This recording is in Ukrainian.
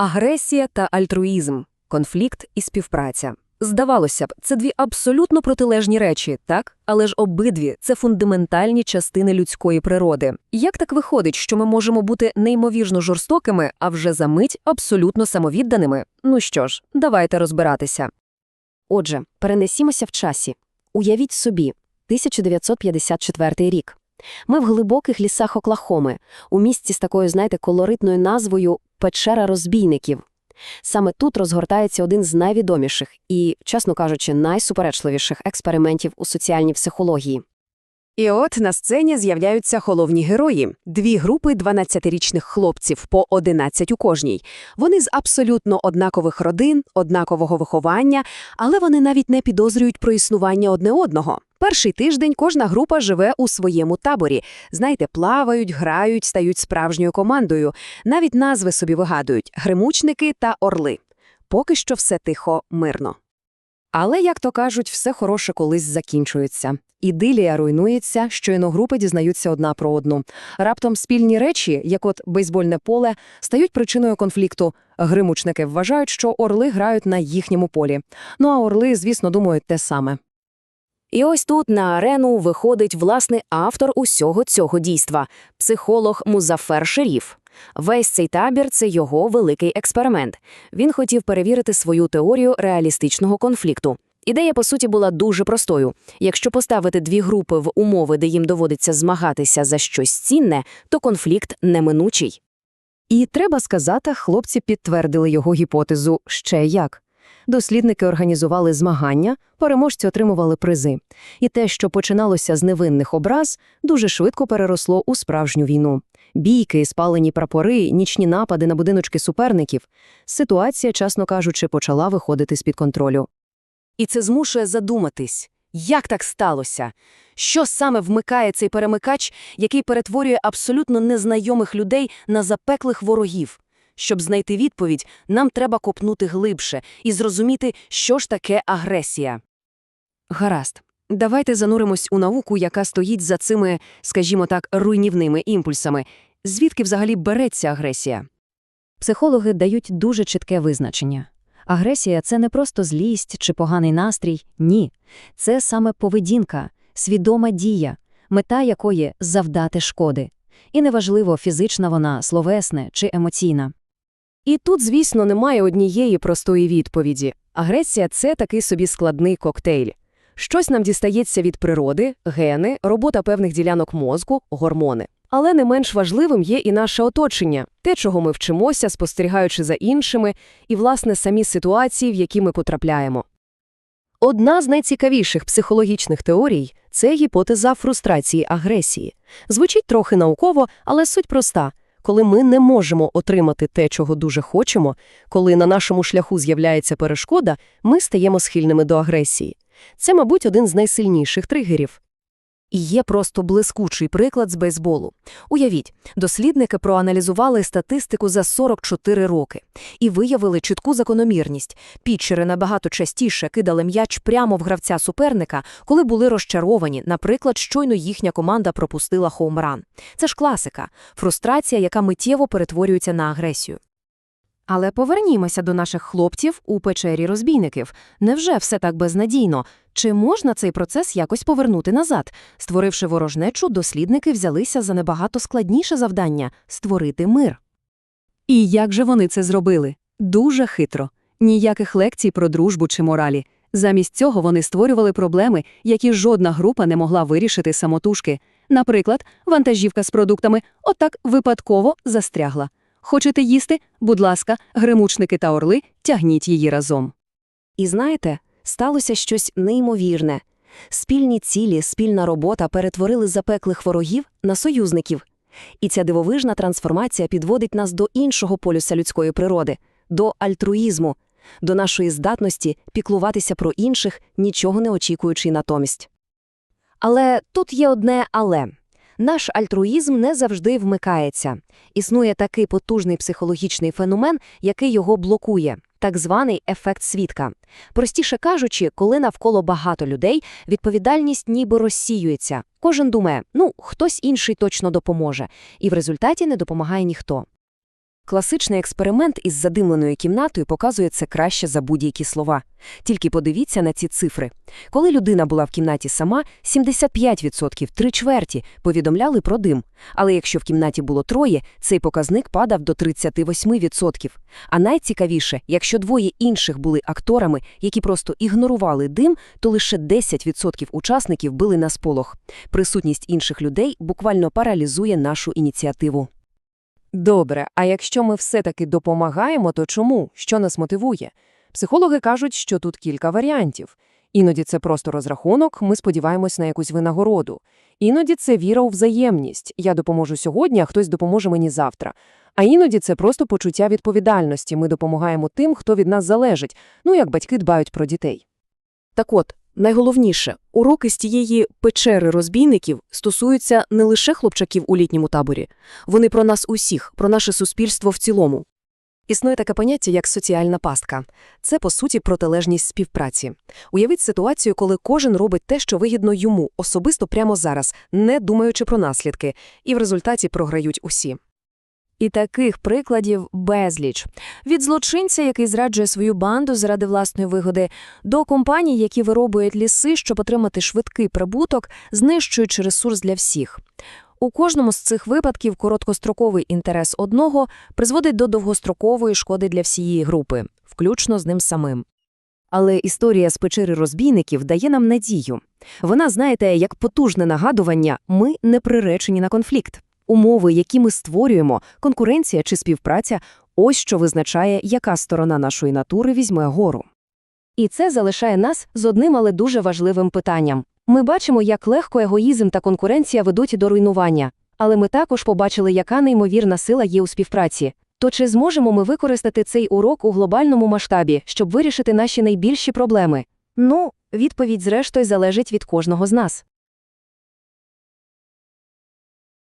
Агресія та альтруїзм, конфлікт і співпраця. Здавалося б, це дві абсолютно протилежні речі, так? Але ж обидві це фундаментальні частини людської природи. Як так виходить, що ми можемо бути неймовірно жорстокими, а вже за мить абсолютно самовідданими? Ну що ж, давайте розбиратися. Отже, перенесімося в часі. Уявіть собі, 1954 рік. Ми в глибоких лісах Оклахоми, у місті з такою, знаєте, колоритною назвою Печера розбійників. Саме тут розгортається один з найвідоміших і, чесно кажучи, найсуперечливіших експериментів у соціальній психології. І от на сцені з'являються головні герої – дві групи 12-річних хлопців, по 11 у кожній. Вони з абсолютно однакових родин, однакового виховання, але вони навіть не підозрюють про існування одне одного. Перший тиждень кожна група живе у своєму таборі. Знаєте, плавають, грають, стають справжньою командою. Навіть назви собі вигадують – гримучники та орли. Поки що все тихо, мирно. Але, як то кажуть, все хороше колись закінчується. Ідилія руйнується, щойно групи дізнаються одна про одну. Раптом спільні речі, як от бейсбольне поле, стають причиною конфлікту. Гримучники вважають, що орли грають на їхньому полі. Ну а орли, звісно, думають те саме. І ось тут на арену виходить власне автор усього цього дійства – психолог Музафер Шеріф. Весь цей табір – це його великий експеримент. Він хотів перевірити свою теорію реалістичного конфлікту. Ідея, по суті, була дуже простою. Якщо поставити дві групи в умови, де їм доводиться змагатися за щось цінне, то конфлікт неминучий. І треба сказати, хлопці підтвердили його гіпотезу ще як. Дослідники організували змагання, переможці отримували призи. І те, що починалося з невинних образ, дуже швидко переросло у справжню війну. Бійки, спалені прапори, нічні напади на будиночки суперників. Ситуація, чесно кажучи, почала виходити з-під контролю. І це змушує задуматись, як так сталося? Що саме вмикає цей перемикач, який перетворює абсолютно незнайомих людей на запеклих ворогів? Щоб знайти відповідь, нам треба копнути глибше і зрозуміти, що ж таке агресія. Гаразд. Давайте зануримось у науку, яка стоїть за цими, скажімо так, руйнівними імпульсами. Звідки взагалі береться агресія? Психологи дають дуже чітке визначення. Агресія – це не просто злість чи поганий настрій, ні. Це саме поведінка, свідома дія, мета якої – завдати шкоди. І неважливо, фізична вона, словесне чи емоційна. І тут, звісно, немає однієї простої відповіді. Агресія – це такий собі складний коктейль. Щось нам дістається від природи, гени, робота певних ділянок мозку, гормони. Але не менш важливим є і наше оточення, те, чого ми вчимося, спостерігаючи за іншими, і, власне, самі ситуації, в які ми потрапляємо. Одна з найцікавіших психологічних теорій – це гіпотеза фрустрації агресії. Звучить трохи науково, але суть проста. Коли ми не можемо отримати те, чого дуже хочемо, коли на нашому шляху з'являється перешкода, ми стаємо схильними до агресії. Це, мабуть, один з найсильніших тригерів. І є просто блискучий приклад з бейсболу. Уявіть, дослідники проаналізували статистику за 44 роки і виявили чітку закономірність. Пітчери набагато частіше кидали м'яч прямо в гравця суперника, коли були розчаровані, наприклад, щойно їхня команда пропустила хоумран. Це ж класика – фрустрація, яка миттєво перетворюється на агресію. Але повернімося до наших хлопців у печері розбійників. Невже все так безнадійно? Чи можна цей процес якось повернути назад? Створивши ворожнечу, дослідники взялися за набагато складніше завдання – створити мир. І як же вони це зробили? Дуже хитро. Ніяких лекцій про дружбу чи моралі. Замість цього вони створювали проблеми, які жодна група не могла вирішити самотужки. Наприклад, вантажівка з продуктами отак випадково застрягла. Хочете їсти? Будь ласка, гримучники та орли, тягніть її разом. І знаєте, сталося щось неймовірне. Спільні цілі, спільна робота перетворили запеклих ворогів на союзників. І ця дивовижна трансформація підводить нас до іншого полюса людської природи до альтруїзму, до нашої здатності піклуватися про інших, нічого не очікуючи натомість. Але тут є одне але. Наш альтруїзм не завжди вмикається. Існує такий потужний психологічний феномен, який його блокує так званий ефект свідка. Простіше кажучи, коли навколо багато людей, відповідальність ніби розсіюється. Кожен думає, ну, хтось інший точно допоможе, і в результаті не допомагає ніхто. Класичний експеримент із задимленою кімнатою показує це краще за будь-які слова. Тільки подивіться на ці цифри. Коли людина була в кімнаті сама, 75%, три чверті, повідомляли про дим. Але якщо в кімнаті було троє, цей показник падав до 38%. А найцікавіше, якщо двоє інших були акторами, які просто ігнорували дим, то лише 10% учасників били на сполох. Присутність інших людей буквально паралізує нашу ініціативу. Добре, а якщо ми все-таки допомагаємо, то чому? Що нас мотивує? Психологи кажуть, що тут кілька варіантів. Іноді це просто розрахунок, ми сподіваємось на якусь винагороду. Іноді це віра у взаємність. Я допоможу сьогодні, а хтось допоможе мені завтра. А іноді це просто почуття відповідальності. Ми допомагаємо тим, хто від нас залежить, ну як батьки дбають про дітей. Так от, найголовніше, уроки з тієї печери розбійників стосуються не лише хлопчаків у літньому таборі. Вони про нас усіх, про наше суспільство в цілому. Існує таке поняття, як соціальна пастка. Це, по суті, протилежність співпраці. Уявіть ситуацію, коли кожен робить те, що вигідно йому, особисто прямо зараз, не думаючи про наслідки, і в результаті програють усі. І таких прикладів безліч. Від злочинця, який зраджує свою банду заради власної вигоди, до компаній, які виробують ліси, щоб отримати швидкий прибуток, знищуючи ресурс для всіх. У кожному з цих випадків короткостроковий інтерес одного призводить до довгострокової шкоди для всієї групи, включно з ним самим. Але історія з печери розбійників дає нам надію. Вона, знаєте, як потужне нагадування, ми не приречені на конфлікт. Умови, які ми створюємо, конкуренція чи співпраця – ось що визначає, яка сторона нашої натури візьме гору. І це залишає нас з одним, але дуже важливим питанням. Ми бачимо, як легко егоїзм та конкуренція ведуть до руйнування. Але ми також побачили, яка неймовірна сила є у співпраці. То чи зможемо ми використати цей урок у глобальному масштабі, щоб вирішити наші найбільші проблеми? Ну, відповідь, зрештою, залежить від кожного з нас.